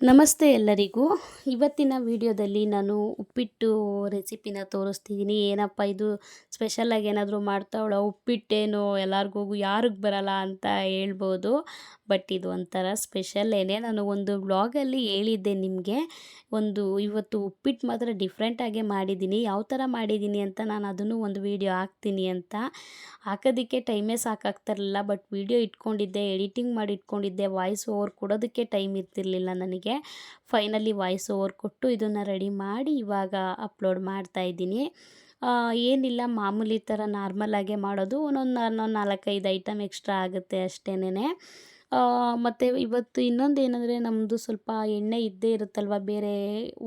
ನಮಸ್ತೆ ಎಲ್ಲರಿಗೂ. ಇವತ್ತಿನ ವಿಡಿಯೋದಲ್ಲಿ ನಾನು ಉಪ್ಪಿಟ್ಟು ರೆಸಿಪಿನ ತೋರಿಸ್ತಿದ್ದೀನಿ. ಏನಪ್ಪ ಇದು? ಸ್ಪೆಷಲಾಗಿ ಏನಾದರೂ ಮಾಡ್ತಾವಳ? ಉಪ್ಪಿಟ್ಟೇನು? ಎಲ್ಲರಿಗೂ ಯಾರಿಗೆ ಬರಲ್ಲ ಅಂತ ಹೇಳ್ಬೋದು. ಬಟ್ ಇದು ಒಂಥರ ಏನೇ. ನಾನು ಒಂದು ಬ್ಲಾಗಲ್ಲಿ ಹೇಳಿದ್ದೆ ನಿಮಗೆ. ಒಂದು ಇವತ್ತು ಉಪ್ಪಿಟ್ಟು ಮಾತ್ರ ಡಿಫ್ರೆಂಟಾಗೆ ಮಾಡಿದ್ದೀನಿ. ಯಾವ ಥರ ಮಾಡಿದ್ದೀನಿ ಅಂತ ನಾನು ಅದನ್ನು ಒಂದು ವೀಡಿಯೋ ಹಾಕ್ತೀನಿ ಅಂತ. ಹಾಕೋದಕ್ಕೆ ಟೈಮೇ ಸಾಕಾಗ್ತಿರಲಿಲ್ಲ ಬಟ್ ವಿಡಿಯೋ ಇಟ್ಕೊಂಡಿದ್ದೆ ಎಡಿಟಿಂಗ್ ಮಾಡಿ ಇಟ್ಕೊಂಡಿದ್ದೆ ವಾಯ್ಸ್ ಓವರ್ ಕೊಡೋದಕ್ಕೆ ಟೈಮ್ ಇರ್ತಿರ್ಲಿಲ್ಲ ನನಗೆ. ಫೈನಲಿ ವಾಯ್ಸ್ ಓವರ್ ಕೊಟ್ಟು ಇದನ್ನು ರೆಡಿ ಮಾಡಿ ಇವಾಗ ಅಪ್ಲೋಡ್ ಮಾಡ್ತಾ ಇದ್ದೀನಿ. ಏನಿಲ್ಲ, ಮಾಮೂಲಿ ಥರ ನಾರ್ಮಲಾಗೆ ಮಾಡೋದು. ಒಂದೊಂದು ನಾಲ್ಕೈದು ಐಟಮ್ ಎಕ್ಸ್ಟ್ರಾ ಆಗುತ್ತೆ ಅಷ್ಟೇನೆ ಮತ್ತು ಇವತ್ತು ಇನ್ನೊಂದು ಏನಂದರೆ ನಮ್ಮದು ಸ್ವಲ್ಪ ಎಣ್ಣೆ ಇದ್ದೇ ಇರುತ್ತಲ್ವ? ಬೇರೆ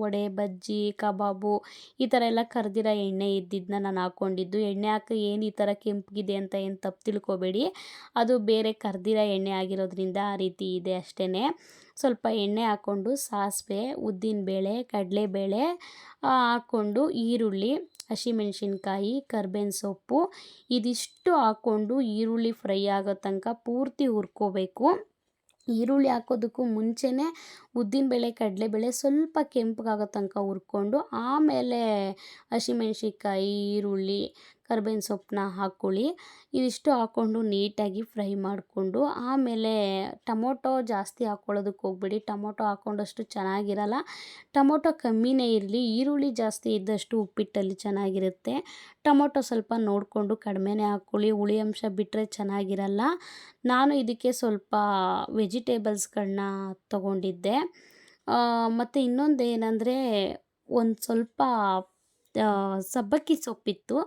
ವಡೆ, ಬಜ್ಜಿ, ಕಬಾಬು ಈ ಥರ ಎಲ್ಲ ಕರ್ದಿರೋ ಎಣ್ಣೆ ಇದ್ದಿದ್ದನ್ನ ನಾನು ಹಾಕ್ಕೊಂಡಿದ್ದು ಎಣ್ಣೆ ಹಾಕಿ ಏನು ಈ ಥರ ಕೆಂಪಗಿದೆ ಅಂತ ಏನು ತಪ್ಪು ತಿಳ್ಕೊಬೇಡಿ. ಅದು ಬೇರೆ ಕರ್ದಿರೋ ಎಣ್ಣೆ ಆಗಿರೋದ್ರಿಂದ ಆ ರೀತಿ ಇದೆ ಅಷ್ಟೇ ಸ್ವಲ್ಪ ಎಣ್ಣೆ ಹಾಕ್ಕೊಂಡು ಸಾಸಿವೆ, ಉದ್ದಿನಬೇಳೆ, ಕಡಲೆಬೇಳೆ ಹಾಕ್ಕೊಂಡು ಈರುಳ್ಳಿ ಹಸಿಮೆಣ್ಸಿನ್ಕಾಯಿ, ಕರ್ಬೇವಿನ ಸೊಪ್ಪು, ಇದಿಷ್ಟು ಹಾಕ್ಕೊಂಡು ಈರುಳ್ಳಿ ಫ್ರೈ ಆಗೋ ತನಕ ಪೂರ್ತಿ ಹುರ್ಕೋಬೇಕು. ಈರುಳ್ಳಿ ಹಾಕೋದಕ್ಕೂ ಮುಂಚೆನೇ ಉದ್ದಿನಬೇಳೆ ಕಡಲೆಬೇಳೆ ಸ್ವಲ್ಪ ಕೆಂಪಗಾಗೋ ತನಕ ಹುರ್ಕೊಂಡು, ಆಮೇಲೆ ಹಸಿಮೆಣ್ಸಿನ್ಕಾಯಿ, ಈರುಳ್ಳಿ ಕರ್ಬೇವಿನ ಸೊಪ್ಪನ್ನ ಹಾಕ್ಕೊಳ್ಳಿ. ಇದಿಷ್ಟು ಹಾಕ್ಕೊಂಡು ನೀಟಾಗಿ ಫ್ರೈ ಮಾಡಿಕೊಂಡು, ಆಮೇಲೆ ಟೊಮೊಟೊ ಜಾಸ್ತಿ ಹಾಕ್ಕೊಳ್ಳೋದಕ್ಕೆ ಹೋಗ್ಬೇಡಿ. ಟೊಮೊಟೊ ಹಾಕ್ಕೊಂಡಷ್ಟು ಚೆನ್ನಾಗಿರಲ್ಲ. ಟೊಮೊಟೊ ಕಮ್ಮಿನೇ ಇರಲಿ, ಈರುಳ್ಳಿ ಜಾಸ್ತಿ ಇದ್ದಷ್ಟು ಉಪ್ಪಿಟ್ಟಲ್ಲಿ ಚೆನ್ನಾಗಿರುತ್ತೆ. ಟೊಮೊಟೊ ಸ್ವಲ್ಪ ನೋಡಿಕೊಂಡು ಕಡಿಮೆನೇ ಹಾಕ್ಕೊಳ್ಳಿ. ಹುಳಿ ಅಂಶ ಬಿಟ್ಟರೆ ಚೆನ್ನಾಗಿರಲ್ಲ. ನಾನು ಇದಕ್ಕೆ ಸ್ವಲ್ಪ ವೆಜಿಟೇಬಲ್ಸ್ಗಳನ್ನ ತೊಗೊಂಡಿದ್ದೆ. ಮತ್ತು ಇನ್ನೊಂದು ಏನಂದರೆ ಒಂದು ಸ್ವಲ್ಪ ಸಬ್ಬಕ್ಕಿ ಸೊಪ್ಪಿತ್ತು.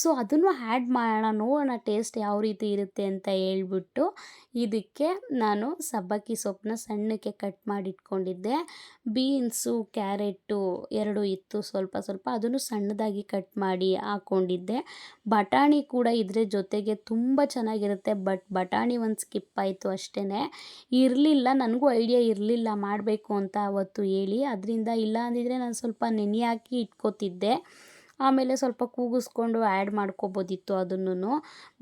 ಸೊ ಅದನ್ನು ಆ್ಯಡ್ ಮಾಡೋಣ, ನೋಡೋಣ ಟೇಸ್ಟ್ ಯಾವ ರೀತಿ ಇರುತ್ತೆ ಅಂತ ಹೇಳ್ಬಿಟ್ಟು ಇದಕ್ಕೆ ನಾನು ಸಬ್ಬಕ್ಕಿ ಸೊಪ್ಪನ್ನ ಸಣ್ಣಕ್ಕೆ ಕಟ್ ಮಾಡಿಟ್ಕೊಂಡಿದ್ದೆ. ಬೀನ್ಸು ಕ್ಯಾರೆಟು ಎರಡು ಇತ್ತು ಸ್ವಲ್ಪ ಸ್ವಲ್ಪ, ಅದನ್ನು ಸಣ್ಣದಾಗಿ ಕಟ್ ಮಾಡಿ ಹಾಕ್ಕೊಂಡಿದ್ದೆ ಬಟಾಣಿ ಕೂಡ ಇದ್ರ ಜೊತೆಗೆ ತುಂಬ ಚೆನ್ನಾಗಿರುತ್ತೆ ಬಟ್ ಬಟಾಣಿ ಒಂದು ಸ್ಕಿಪ್ ಆಯಿತು ಅಷ್ಟೇ ಇರಲಿಲ್ಲ, ನನಗೂ ಐಡಿಯಾ ಇರಲಿಲ್ಲ ಮಾಡಬೇಕು ಅಂತ ಅವತ್ತು ಹೇಳಿ. ಅದರಿಂದ ಇಲ್ಲ ಅಂದಿದ್ರೆ ನಾನು ಸ್ವಲ್ಪ ನೆನೆ ಹಾಕಿ ಇಟ್ಕೋತಿದ್ದೆ. ಆಮೇಲೆ ಸ್ವಲ್ಪ ಕೂಗಿಸ್ಕೊಂಡು ಆ್ಯಡ್ ಮಾಡ್ಕೋಬೋದಿತ್ತು ಅದನ್ನು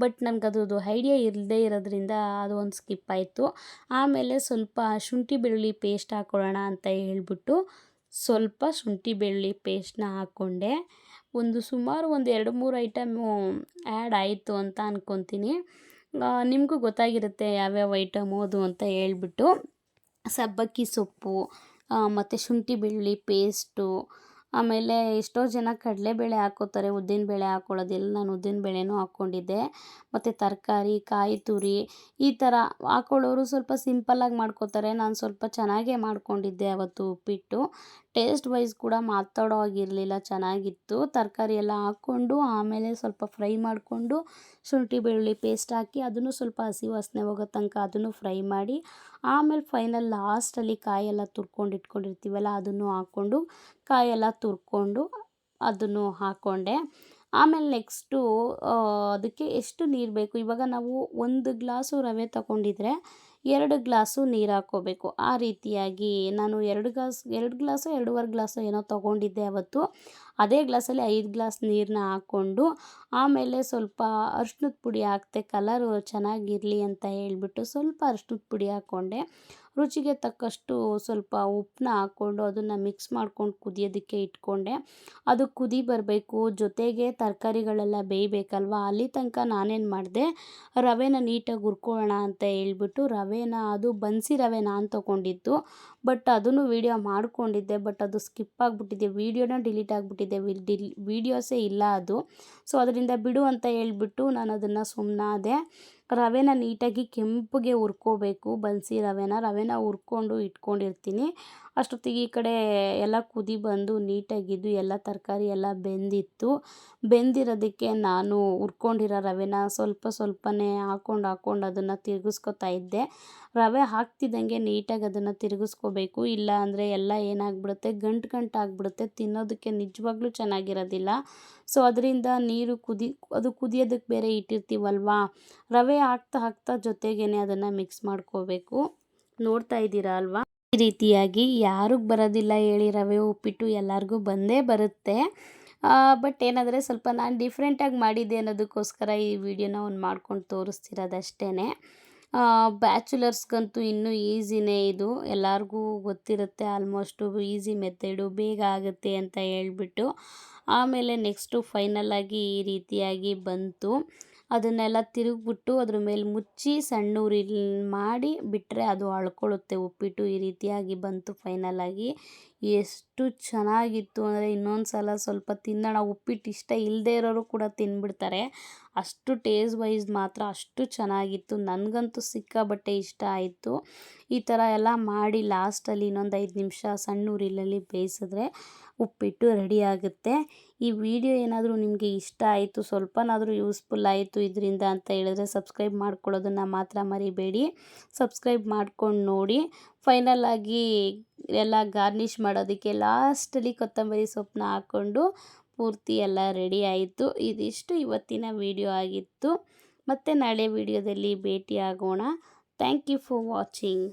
ಬಟ್ ನನಗೆ ಅದ್ರದ್ದು ಐಡಿಯಾ ಇಲ್ಲದೇ ಇರೋದ್ರಿಂದ ಅದು ಒಂದು ಸ್ಕಿಪ್ ಆಯಿತು. ಆಮೇಲೆ ಸ್ವಲ್ಪ ಶುಂಠಿ ಬೆಳ್ಳುಳ್ಳಿ ಪೇಸ್ಟ್ ಹಾಕ್ಕೊಳ್ಳೋಣ ಅಂತ ಹೇಳ್ಬಿಟ್ಟು ಸ್ವಲ್ಪ ಶುಂಠಿ ಬೆಳ್ಳುಳ್ಳಿ ಪೇಸ್ಟ್ನ ಹಾಕ್ಕೊಂಡೆ ಒಂದು ಸುಮಾರು ಒಂದು ಎರಡು ಮೂರು ಐಟಮು ಆ್ಯಡ್ ಆಯಿತು ಅಂತ ಅಂದ್ಕೊತೀನಿ ನಿಮಗೂ ಗೊತ್ತಾಗಿರುತ್ತೆ ಯಾವ್ಯಾವ ಐಟಮು ಅದು ಅಂತ ಹೇಳ್ಬಿಟ್ಟು. ಸಬ್ಬಕ್ಕಿ ಸೊಪ್ಪು ಮತ್ತು ಶುಂಠಿ ಬೆಳ್ಳುಳ್ಳಿ ಪೇಸ್ಟು ಆಮೇಲೆ ಎಷ್ಟೋ ಜನ ಕಡಲೆಬೇಳೆ ಹಾಕ್ಕೋತಾರೆ ಉದ್ದಿನಬೇಳೆ ಹಾಕ್ಕೊಳ್ಳೋದಿಲ್ಲ ನಾನು ಉದ್ದಿನ ಬೇಳೆನೂ ಹಾಕ್ಕೊಂಡಿದ್ದೆ. ಮತ್ತು ತರಕಾರಿ, ಕಾಯಿ ತುರಿ ಈ ಥರ ಹಾಕ್ಕೊಳ್ಳೋರು ಸ್ವಲ್ಪ ಸಿಂಪಲ್ಲಾಗಿ ಮಾಡ್ಕೋತಾರೆ. ನಾನು ಸ್ವಲ್ಪ ಚೆನ್ನಾಗೇ ಮಾಡಿಕೊಂಡಿದ್ದೆ ಅವತ್ತು ಉಪ್ಪಿಟ್ಟು. ಟೇಸ್ಟ್ ವೈಸ್ ಕೂಡ ಮಾತಾಡೋ ಆಗಿರಲಿಲ್ಲ ಚೆನ್ನಾಗಿತ್ತು. ತರಕಾರಿ ಎಲ್ಲ ಹಾಕ್ಕೊಂಡು ಆಮೇಲೆ ಸ್ವಲ್ಪ ಫ್ರೈ ಮಾಡಿಕೊಂಡು ಶುಂಠಿ, ಬೆಳ್ಳುಳ್ಳಿ ಪೇಸ್ಟ್ ಹಾಕಿ ಅದನ್ನು ಸ್ವಲ್ಪ ಹಸಿ ವಾಸನೆ ಹೋಗೋ ತನಕ ಅದನ್ನು ಫ್ರೈ ಮಾಡಿ, ಆಮೇಲೆ ಫೈನಲ್ ಲಾಸ್ಟಲ್ಲಿ ಕಾಯೆಲ್ಲ ತುರ್ಕೊಂಡು ಇಟ್ಕೊಂಡಿರ್ತೀವಲ್ಲ ಅದನ್ನು ಹಾಕ್ಕೊಂಡು, ಕಾಯೆಲ್ಲ ತುರ್ಕೊಂಡು ಅದನ್ನು ಹಾಕ್ಕೊಂಡೆ ಆಮೇಲೆ ನೆಕ್ಸ್ಟು ಅದಕ್ಕೆ ಎಷ್ಟು ನೀರು ಬೇಕು? ಇವಾಗ ನಾವು ಒಂದು ಗ್ಲಾಸು ರವೆ ತಗೊಂಡಿದ್ರೆ ಎರಡು ಗ್ಲಾಸು ನೀರು ಹಾಕ್ಕೋಬೇಕು. ಆ ರೀತಿಯಾಗಿ ನಾನು ಎರಡು ಗ್ಲಾಸ್, ಎರಡು ಗ್ಲಾಸು, ಎರಡೂವರೆ ಗ್ಲಾಸು ಏನೋ ತೊಗೊಂಡಿದ್ದೆ ಅವತ್ತು. ಅದೇ ಗ್ಲಾಸಲ್ಲಿ ಐದು ಗ್ಲಾಸ್ ನೀರನ್ನ ಹಾಕ್ಕೊಂಡು ಆಮೇಲೆ ಸ್ವಲ್ಪ ಅರ್ಶಿನದ ಪುಡಿ ಹಾಕ್ತೆ, ಕಲರು ಚೆನ್ನಾಗಿರಲಿ ಅಂತ ಹೇಳಿಬಿಟ್ಟು ಸ್ವಲ್ಪ ಅರ್ಶಿನದ ಪುಡಿ ಹಾಕ್ಕೊಂಡೆ. ರುಚಿಗೆ ತಕ್ಕಷ್ಟು ಸ್ವಲ್ಪ ಉಪ್ಪನ್ನ ಹಾಕ್ಕೊಂಡು ಅದನ್ನು ಮಿಕ್ಸ್ ಮಾಡ್ಕೊಂಡು ಕುದಿಯೋದಕ್ಕೆ ಇಟ್ಕೊಂಡೆ. ಅದು ಕುದಿ ಬರಬೇಕು. ಜೊತೆಗೆ ತರಕಾರಿಗಳೆಲ್ಲ ಬೇಯಬೇಕಲ್ವ? ಅಲ್ಲಿ ತನಕ ನಾನೇನು ಮಾಡಿದೆ, ರವೆನ ನೀಟಾಗಿ ಹುರ್ಕೊಳ್ಳೋಣ ಅಂತ ಹೇಳ್ಬಿಟ್ಟು ರವೆನ, ಅದು ಬನ್ಸಿ ರವೆ ನಾನು ತೊಗೊಂಡಿದ್ದು. ಬಟ್ ಅದನ್ನು ವೀಡಿಯೋ ಮಾಡ್ಕೊಂಡಿದ್ದೆ. ಬಟ್ ಅದು ಸ್ಕಿಪ್ ಆಗಿಬಿಟ್ಟಿದೆ. ವೀಡಿಯೋನ ಡಿಲೀಟ್ ಆಗಿಬಿಟ್ಟಿದೆ. ಡಿಲ್ ವೀಡಿಯೋಸೇ ಇಲ್ಲ ಅದು. ಸೊ ಅದರಿಂದ ಬಿಡು ಅಂತ ಹೇಳ್ಬಿಟ್ಟು ನಾನು ಅದನ್ನು ಸುಮ್ಮನಾದೆ ರವೆನ ನೀಟಾಗಿ ಕೆಂಪಗೆ ಹುರ್ಕೋಬೇಕು. ಬನ್ಸಿ ರವೆನ ರವೆನ ಹುರ್ಕೊಂಡು ಇಟ್ಕೊಂಡಿರ್ತೀನಿ. ಅಷ್ಟೊತ್ತಿಗೆ ಈ ಕಡೆ ಎಲ್ಲ ಕುದಿ ಬಂದು ನೀಟಾಗಿದ್ದು ಎಲ್ಲ ತರಕಾರಿ ಎಲ್ಲ ಬೆಂದಿತ್ತು. ಬೆಂದಿರೋದಕ್ಕೆ ನಾನು ಹುರ್ಕೊಂಡಿರೋ ರವೆನ ಸ್ವಲ್ಪ ಸ್ವಲ್ಪನೇ ಹಾಕ್ಕೊಂಡು ಹಾಕ್ಕೊಂಡು ಅದನ್ನು ತಿರುಗಿಸ್ಕೊತಾ ಇದ್ದೆ. ರವೆ ಹಾಕ್ತಿದ್ದಂಗೆ ನೀಟಾಗಿ ಅದನ್ನು ತಿರುಗಿಸ್ಕೋಬೇಕು. ಇಲ್ಲ ಅಂದರೆ ಎಲ್ಲ ಏನಾಗ್ಬಿಡುತ್ತೆ? ಗಂಟು ಗಂಟು ಆಗಿಬಿಡುತ್ತೆ ತಿನ್ನೋದಕ್ಕೆ ನಿಜವಾಗ್ಲೂ ಚೆನ್ನಾಗಿರೋದಿಲ್ಲ. ಸೊ ಅದರಿಂದ ನೀರು ಕುದಿ, ಅದು ಕುದಿಯೋದಕ್ಕೆ ಬೇರೆ ಇಟ್ಟಿರ್ತೀವಲ್ವಾ? ರವೆ ಹಾಕ್ತಾ ಹಾಕ್ತಾ ಜೊತೆಗೇ ಅದನ್ನು ಮಿಕ್ಸ್ ಮಾಡ್ಕೋಬೇಕು. ನೋಡ್ತಾ ಇದ್ದೀರಾ ಅಲ್ವಾ? ಈ ರೀತಿಯಾಗಿ ಯಾರಿಗೆ ಬರೋದಿಲ್ಲ ಹೇಳಿ ರವೆ ಉಪ್ಪಿಟ್ಟು ಎಲ್ಲರಿಗೂ ಬಂದೇ ಬರುತ್ತೆ. ಬಟ್ ಏನಾದರೆ ಸ್ವಲ್ಪ ನಾನು ಡಿಫ್ರೆಂಟಾಗಿ ಮಾಡಿದ್ದೆ ಅನ್ನೋದಕ್ಕೋಸ್ಕರ ಈ ವಿಡಿಯೋನ ಒಂದು ಮಾಡ್ಕೊಂಡು ತೋರಿಸ್ತಿರೋದು ಅಷ್ಟೇ ಬ್ಯಾಚುಲರ್ಸ್ಗಂತೂ ಇನ್ನೂ ಈಸಿನೇ ಇದು. ಎಲ್ಲರಿಗೂ ಗೊತ್ತಿರುತ್ತೆ ಆಲ್ಮೋಸ್ಟು ಈಸಿ ಮೆಥಡು ಬೇಗ ಆಗುತ್ತೆ ಅಂತ ಹೇಳ್ಬಿಟ್ಟು. ಆಮೇಲೆ ನೆಕ್ಸ್ಟು ಫೈನಲಾಗಿ ಈ ರೀತಿಯಾಗಿ ಬಂತು. ಅದನ್ನೆಲ್ಲ ತಿರುಗಿಬಿಟ್ಟು ಅದ್ರ ಮೇಲೆ ಮುಚ್ಚಿ ಸಣ್ಣ ಮಾಡಿ ಬಿಟ್ಟರೆ ಅದು ಅಳ್ಕೊಳ್ಳುತ್ತೆ, ಉಪ್ಪಿಟ್ಟು ಈ ರೀತಿಯಾಗಿ ಬಂತು ಫೈನಲಾಗಿ ಎಷ್ಟು ಚೆನ್ನಾಗಿತ್ತು ಅಂದರೆ ಇನ್ನೊಂದು ಸಲ ಸ್ವಲ್ಪ ತಿನ್ನೋಣ. ಉಪ್ಪಿಟ್ಟು ಇಷ್ಟ ಇಲ್ಲದೇ ಇರೋರು ಕೂಡ ತಿನ್ಬಿಡ್ತಾರೆ. ಅಷ್ಟು ಟೇಸ್ಟ್ ವೈಸ್ ಮಾತ್ರ ಅಷ್ಟು ಚೆನ್ನಾಗಿತ್ತು. ನನಗಂತೂ ಸಿಕ್ಕಾಬಟ್ಟೆ ಇಷ್ಟ ಆಯಿತು. ಈ ಥರ ಎಲ್ಲ ಮಾಡಿ ಲಾಸ್ಟಲ್ಲಿ ಇನ್ನೊಂದು ಐದು ನಿಮಿಷ ಸಣ್ಣ ಉರಿಲಲ್ಲಿ ಬೇಯಿಸಿದ್ರೆ ಉಪ್ಪಿಟ್ಟು ರೆಡಿ ಆಗುತ್ತೆ. ಈ ವಿಡಿಯೋ ಏನಾದರೂ ನಿಮಗೆ ಇಷ್ಟ ಆಯಿತು, ಸ್ವಲ್ಪನಾದರೂ ಯೂಸ್ಫುಲ್ ಆಯಿತು ಇದರಿಂದ ಅಂತ ಹೇಳಿದ್ರೆ ಸಬ್ಸ್ಕ್ರೈಬ್ ಮಾಡ್ಕೊಳ್ಳೋದನ್ನು ಮಾತ್ರ ಮರಿಬೇಡಿ. ಸಬ್ಸ್ಕ್ರೈಬ್ ಮಾಡ್ಕೊಂಡು ನೋಡಿ. ಫೈನಲ್ ಆಗಿ ಎಲ್ಲ ಗಾರ್ನಿಷ್ ಮಾಡೋದಕ್ಕೆ ಲಾಸ್ಟಲ್ಲಿ ಕೊತ್ತಂಬರಿ ಸೊಪ್ಪನ್ನ ಹಾಕ್ಕೊಂಡು ಪೂರ್ತಿ ಎಲ್ಲ ರೆಡಿ ಆಯಿತು. ಇದಿಷ್ಟು ಇವತ್ತಿನ ವಿಡಿಯೋ ಆಗಿತ್ತು. ಮತ್ತು ನಾಳೆ ವಿಡಿಯೋದಲ್ಲಿ ಭೇಟಿ ಆಗೋಣ ಥ್ಯಾಂಕ್ ಯು ಫಾರ್ ವಾಚಿಂಗ್.